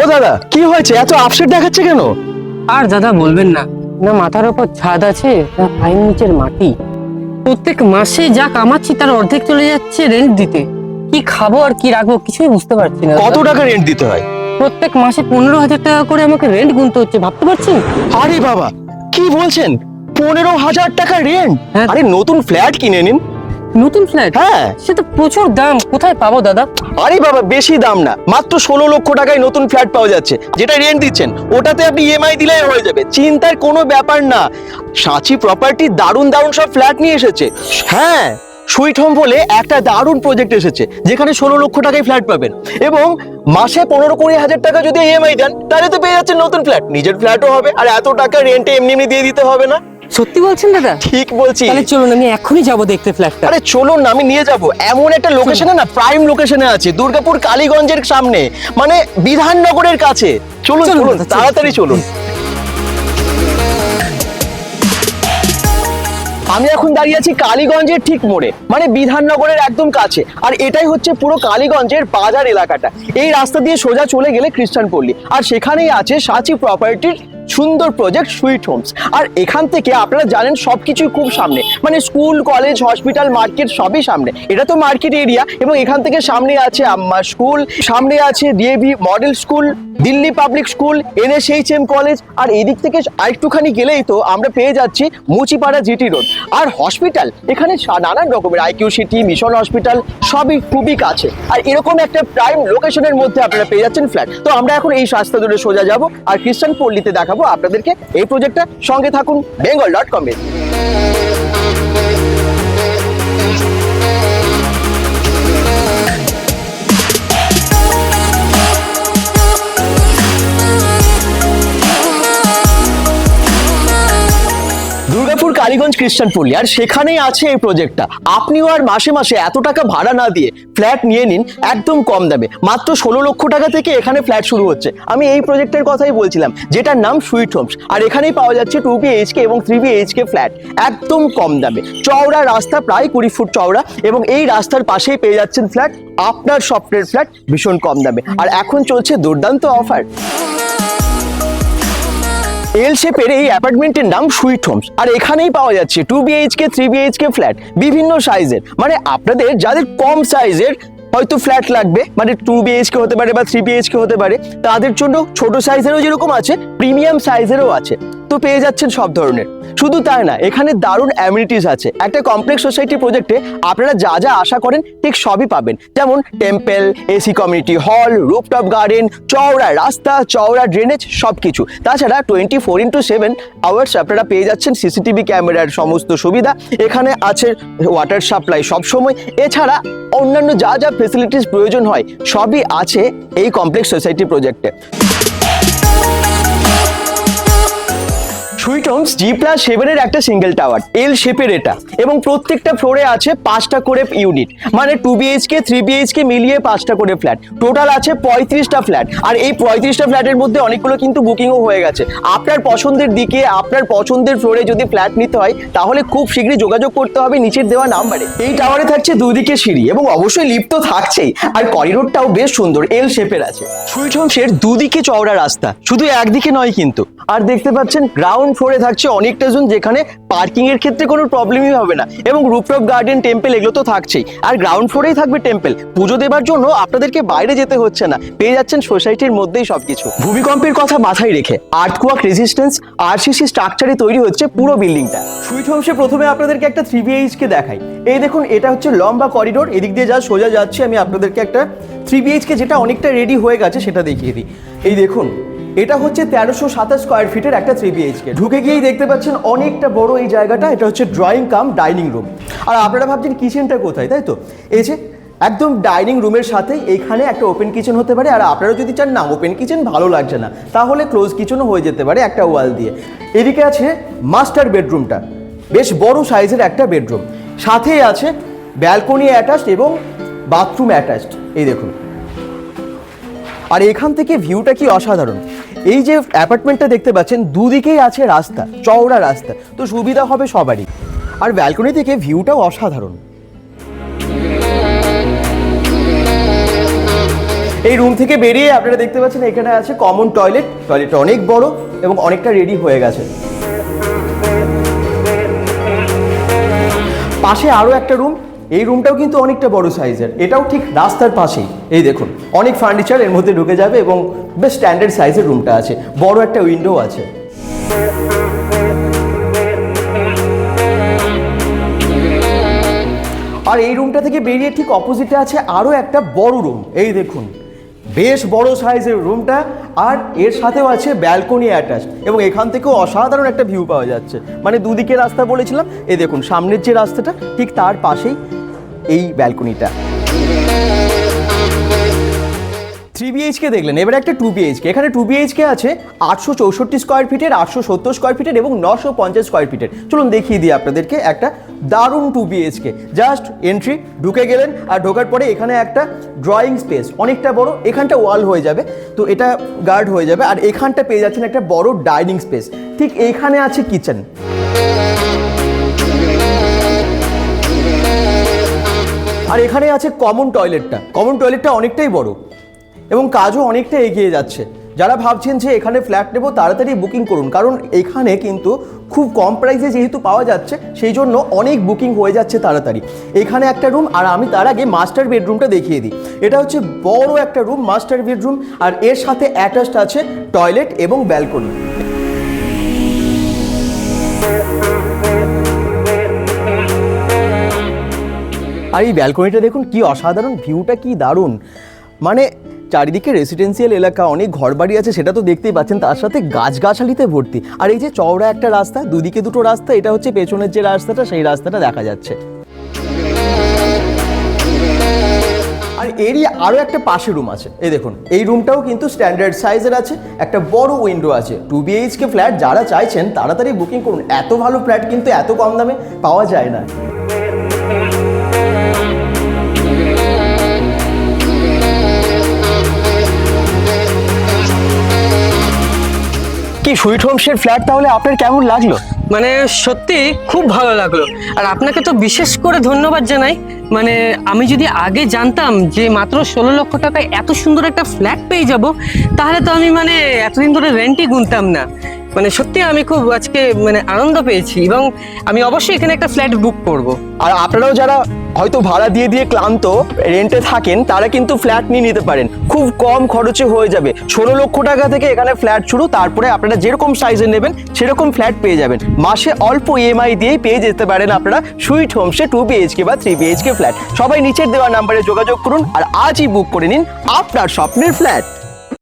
ও দাদা কি হয়েছে? এত আপসেট দেখাচ্ছে কেন? আর দাদা বলবেন না। না মাথার ওপর ছাদ আছে না পায়ের নিচের মাটি। প্রত্যেক মাসে যা কামাচ্ছি তার অর্ধেক চলে যাচ্ছে রেন্ট দিতে। কি খাব আর কি রাখব কিছুই বুঝতে পারছি না কত টাকা রেন্ট দিতে হয়? প্রত্যেক মাসে পনেরো হাজার টাকা করে আমাকে রেন্ট গুনতে হচ্ছে ভাবতে পারছেন? আরে বাবা কি বলছেন? পনেরো হাজার টাকা রেন্ট হ্যাঁ। আরে নতুন ফ্ল্যাট কিনে নিন। নতুন ফ্ল্যাট হ্যাঁ। সে তো প্রচুর দাম। কোথায় পাবো দাদা? আরে বাবা বেশি দাম না। মাত্র ষোলো লক্ষ টাকায় নতুন ফ্ল্যাট পাওয়া যাচ্ছে। যেটা রেন্ট দিচ্ছেন ওটাতে আপনি ইএমআই দিলেই হয়ে যাবে। চিন্তার কোনো ব্যাপার না। সাঁচি প্রপার্টি দারুণ দারুণ সব ফ্ল্যাট নিয়ে এসেছে। হ্যাঁ সুইট হোম বলে একটা দারুণ প্রজেক্ট এসেছে যেখানে ষোলো লক্ষ টাকায় ফ্ল্যাট পাবেন। এবং মাসে পনেরো কুড়ি হাজার টাকা যদি ইএমআই দেন তাহলে তো পেয়ে যাচ্ছেন নতুন ফ্ল্যাট নিজের ফ্ল্যাটও হবে আর এত টাকা রেন্টে এমনি এমনি দিয়ে দিতে হবে না। সত্যি বলছেন দাদা? ঠিক বলছি। তাহলে চলুন আমি এখনই যাব দেখতে ফ্ল্যাটটা আরে চলুন আমি নিয়ে যাব। এমন একটা লোকেশনে না প্রাইম লোকেশনে আছে দুর্গাপুর কালীগঞ্জের সামনে মানে বিধাননগরের কাছে। চলুন চলুন। তাড়াতাড়ি চলুন। আমি এখন দাঁড়িয়ে আছি কালীগঞ্জের ঠিক মোড়ে মানে বিধাননগরের একদম কাছে। আর এটাই হচ্ছে পুরো কালীগঞ্জের বাজার এলাকাটা। এই রাস্তা দিয়ে সোজা চলে গেলে খ্রিস্টান পল্লী আর সেখানেই আছে সাচি প্রপার্টির সুন্দর প্রজেক্ট সুইট হোমস আর এখান থেকে আপনারা জানেন সব কিছুই খুব সামনে। মানে স্কুল কলেজ হসপিটাল মার্কেট সবই সামনে। এটা তো মার্কেট এরিয়া এবং এখান থেকে সামনে আছে আম্মা স্কুল সামনে আছে DAV model school Delhi public school, NSHM college, আর এদিক থেকে আরেকটুখানি গেলেই তো আমরা পেয়ে যাচ্ছি মুচিপাড়া জিটি রোড। আর হসপিটাল, এখানে নানান রকমের আইকিউ সিটি, মিশন হসপিটাল, সবই খুবই কাছে। আর এরকম একটা প্রাইম লোকেশনের মধ্যে আপনারা পেয়ে যাচ্ছেন ফ্ল্যাট তো আমরা এখন এই রাস্তা ধরে সোজা যাব, আর খ্রিস্টান পল্লীতে দেখাবো আপনাদেরকে এই প্রজেক্টটা সঙ্গে থাকুন বেঙ্গল ডট কমে কালীগঞ্জ খ্রিস্টান পল্লী আর সেখানেই আছে এই প্রজেক্টটা আপনিও আর মাসে মাসে এত টাকা ভাড়া না দিয়ে ফ্ল্যাট নিয়ে নিন, একদম কম দামে। মাত্র ষোলো লক্ষ টাকা থেকে এখানে ফ্ল্যাট শুরু হচ্ছে। আমি এই প্রজেক্টের কথাই বলছিলাম, যেটার নাম সুইট হোমস আর এখানেই পাওয়া যাচ্ছে টু বিএইচকে এবং থ্রি বিএইচকে ফ্ল্যাট একদম কম দামে। চওড়া রাস্তা, প্রায় কুড়ি ফুট চওড়া, এবং এই রাস্তার পাশেই পেয়ে যাচ্ছেন ফ্ল্যাট আপনার স্বপ্নের ফ্ল্যাট ভীষণ কম দামে। আর এখন চলছে দুর্দান্ত অফার এল শেপের এই অ্যাপার্টমেন্টের নাম সুইট হোমস আর এখানেই পাওয়া যাচ্ছে two BHK three BHK flat বিভিন্ন সাইজের মানে আপনাদের যাদের কম সাইজের হয়তো ফ্ল্যাট লাগবে মানে টু বিএইচকে হতে পারে বা থ্রি বিএইচকে হতে পারে, তাদের জন্য ছোট সাইজেরও যেরকম আছে প্রিমিয়াম সাইজেরও আছে। তো পেয়ে যাচ্ছেন সব ধরনের। শুধু তাই না, এখানে দারুণ অ্যামিনিটিস আছে। একটা কমপ্লেক্স সোসাইটি প্রজেক্টে আপনারা যা যা আশা করেন, ঠিক সবই পাবেন। যেমন temple AC community hall rooftop garden চওড়া রাস্তা, চওড়া ড্রেনেজ সব কিছু তাছাড়া twenty four into seven hours আপনারা পেয়ে যাচ্ছেন সিসিটিভি ক্যামেরার সমস্ত সুবিধা। এখানে আছে ওয়াটার সাপ্লাই সবসময়। এছাড়া অন্যান্য যা যা ফেসিলিটিস প্রয়োজন হয়, সবই আছে এই কমপ্লেক্স সোসাইটি প্রজেক্টে সুইট হোমস জি প্লাস সেভেনের একটা সিঙ্গেল টাওয়ার এল শেপের এটা। এবং প্রত্যেকটা ফ্লোরে আছে পাঁচটা করে ইউনিট মানে টু বিএইচকে থ্রি বিএইচকে মিলিয়ে পাঁচটা করে ফ্ল্যাট টোটাল আছে পঁয়ত্রিশটা ফ্ল্যাট আর এই পঁয়ত্রিশটা ফ্ল্যাটের মধ্যে অনেকগুলো কিন্তু বুকিংও হয়ে গেছে। আপনার পছন্দের দিকে, আপনার পছন্দের ফ্লোরে যদি ফ্ল্যাট নিতে হয়, তাহলে খুব শীঘ্রই যোগাযোগ করতে হবে নিচের দেওয়া নাম্বারে এই টাওয়ারে থাকছে দুদিকে সিঁড়ি এবং অবশ্যই লিফট তো থাকছেই। আর করিডোরটাও বেশ সুন্দর এল শেপের আছে। সুইট হোমসের দুদিকে চওড়া রাস্তা, শুধু একদিকে নয় কিন্তু। আর দেখতে পাচ্ছেন গ্রাউন্ড ফ্লোরে থাকছে অনেকটা জোন যেখানে পার্কিং এর ক্ষেত্রে কোনো প্রবলেমই হবে না। এবং রুপটপ গার্ডেন টেম্পল এগুলো তো থাকছেই। আর গ্রাউন্ড ফ্লোরেই থাকবে টেম্পল পুজো দেবার জন্য আপনাদেরকে বাইরে যেতে হচ্ছে না। পেয়ে যাচ্ছেন সোসাইটির মধ্যেই সবকিছু। ভূমিকম্পের কথা মাথায় রেখে আর্থকুয়াক রেজিস্ট্যান্স আরসিসি স্ট্রাকচারে তৈরি হচ্ছে পুরো বিল্ডিংটা সুইট হোমসে প্রথমে আপনাদেরকে একটা থ্রি বিএইচকে দেখাই। এই দেখুন, এটা হচ্ছে লম্বা করিডোর এদিক দিয়ে যা সোজা যাচ্ছে, আমি আপনাদেরকে একটা থ্রি বিএইচকে যেটা অনেকটা রেডি হয়ে গেছে, সেটা দেখিয়ে দিই। এই দেখুন এটা হচ্ছে তেরোশো সাতাশ স্কোয়ার ফিটের একটা থ্রি বিএইচকে ঢুকে গিয়েই দেখতে পাচ্ছেন অনেকটা বড় এই জায়গাটা, এটা হচ্ছে ড্রয়িং কাম ডাইনিং রুম আর আপনারা ভাবছেন কিচেনটা কোথায়, তাই তো? এই যে একদম ডাইনিং রুমের সাথে এইখানে একটা ওপেন কিচেন হতে পারে, আর আপনারা যদি চান, না ওপেন কিচেন ভালো লাগছে না, তাহলে ক্লোজ কিচেনও হয়ে যেতে পারে একটা ওয়াল দিয়ে। এদিকে আছে মাস্টার বেডরুমটা বেশ বড় সাইজের একটা বেডরুম সাথেই আছে ব্যালকনি অ্যাটাচড এবং বাথরুম অ্যাটাচড এই দেখুন। আর এখান থেকে ভিউটা কি অসাধারণ? এই যে অ্যাপার্টমেন্টটা দেখতে পাচ্ছেন, দুদিকেই আছে রাস্তা, চওড়া রাস্তা, তো সুবিধা হবে সবারই। আর ব্যালকনি থেকে ভিউটাও অসাধারণ। এই রুম থেকে বেরিয়ে আপনারা দেখতে পাচ্ছেন, এখানে আছে কমন টয়লেট টয়লেটটা অনেক বড় এবং অনেকটা রেডি হয়ে গেছে। পাশে আরও একটা রুম এই রুমটাও কিন্তু অনেকটা বড় সাইজের এটাও ঠিক রাস্তার পাশেই। এই দেখুন, অনেক ফার্নিচার এর মধ্যে ঢুকে যাবে এবং বেশ স্ট্যান্ডার্ড সাইজের রুমটা আছে। বড় একটা উইন্ডো আছে। আর এই রুমটা থেকে বেরিয়ে ঠিক অপোজিটে আছে আরও একটা বড় রুম এই দেখুন, বেশ বড় সাইজের রুমটা আর এর সাথেও আছে ব্যালকনি অ্যাটাচ এবং এখান থেকেও অসাধারণ একটা ভিউ পাওয়া যাচ্ছে। মানে দুদিকে রাস্তা বলেছিলাম। এই দেখুন, সামনের যে রাস্তাটা, ঠিক তার পাশেই এই ব্যালকনিটা থ্রি বিএইচকে দেখলেন, এবার একটা টু বিএইচকে এখানে টু বিএইচকে আছে আটশো চৌষট্টি স্কোয়ার ফিটের আটশো সত্তর স্কোয়ার ফিটের এবং নশো পঞ্চাশ স্কোয়ার ফিটের চলুন দেখিয়ে দিই আপনাদেরকে একটা দারুণ টু বিএইচকে জাস্ট এন্ট্রি ঢুকে গেলেন আর ঢোকার পরে এখানে একটা ড্রয়িং স্পেস অনেকটা বড়, এখানটা ওয়াল হয়ে যাবে। তো এটা গার্ড হয়ে যাবে আর এখানটা পেয়ে যাচ্ছেন একটা বড় ডাইনিং স্পেস ঠিক এইখানে আছে কিচেন আর এখানে আছে কমন টয়লেটটা কমন টয়লেটটা অনেকটাই বড় এবং কাজও অনেকটা এগিয়ে যাচ্ছে। যারা ভাবছেন যে এখানে ফ্ল্যাট নেব, তাড়াতাড়ি বুকিং করুন। কারণ এখানে কিন্তু খুব কম প্রাইসে যেহেতু পাওয়া যাচ্ছে, সেই জন্য অনেক বুকিং হয়ে যাচ্ছে তাড়াতাড়ি। এখানে একটা রুম আর আমি তার আগে মাস্টার বেডরুমটা দেখিয়ে দিই। এটা হচ্ছে বড় একটা রুম মাস্টার বেডরুম আর এর সাথে অ্যাটাচড আছে টয়লেট এবং ব্যালকনি আর এই ব্যালকনিটা দেখুন, কি অসাধারণ, ভিউটা কি দারুণ। মানে চারিদিকে রেসিডেন্সিয়াল এলাকা, অনেক ঘরবাড়ি আছে, সেটা তো দেখতেই পাচ্ছেন, তার সাথে গাছগাছালিতে ভর্তি। আর এই যে চওড়া একটা রাস্তা, দুদিকে দুটো রাস্তা, এটা হচ্ছে পেছনের যে রাস্তাটা, সেই রাস্তাটা দেখা যাচ্ছে। আর এরই আরও একটা পাশে রুম আছে। এই দেখুন, এই রুমটাও কিন্তু স্ট্যান্ডার্ড সাইজের আছে, একটা বড় উইন্ডো আছে। টু বিএইচকে ফ্ল্যাট যারা চাইছেন, তাড়াতাড়ি বুকিং করুন। এত ভালো ফ্ল্যাট কিন্তু এত কম দামে পাওয়া যায় না। কি সুইট হোমসের ফ্ল্যাট তাহলে আপনার কেমন লাগল? মানে সত্যি খুব ভালো লাগল। আর আপনাকে তো বিশেষ করে ধন্যবাদ জানাই। মানে আমি যদি আগে জানতাম যে মাত্র ষোলো লক্ষ টাকায় এত সুন্দর একটা ফ্ল্যাট পেয়ে যাব তাহলে তো আমি মানে এতদিন ধরে রেন্টই গুনতাম না। মানে সত্যি আমি খুব আজকে মানে আনন্দ পেয়েছি এবং আমি অবশ্যই এখানে একটা ফ্ল্যাট বুক করব। আর আপনারাও যারা হয়তো ভাড়া দিয়ে দিয়ে ক্লান্ত রেন্টে থাকেন, তারা কিন্তু ফ্ল্যাট নিয়ে নিতে পারেন। খুব কম খরচে হয়ে যাবে। ষোলো লক্ষ টাকা থেকে এখানে ফ্ল্যাট শুরু, তারপরে আপনারা যেরকম সাইজে নেবেন, সেরকম ফ্ল্যাট পেয়ে যাবেন। মাসে অল্প ইএমআই দিয়েই পেয়ে যেতে পারেন আপনারা সুইট হোমসে টু বিএইচকে বা থ্রি বিএইচকে ফ্ল্যাট সবাই নিচের দেওয়া নাম্বারে যোগাযোগ করুন, আর আজই বুক করে নিন আপনার স্বপ্নের ফ্ল্যাট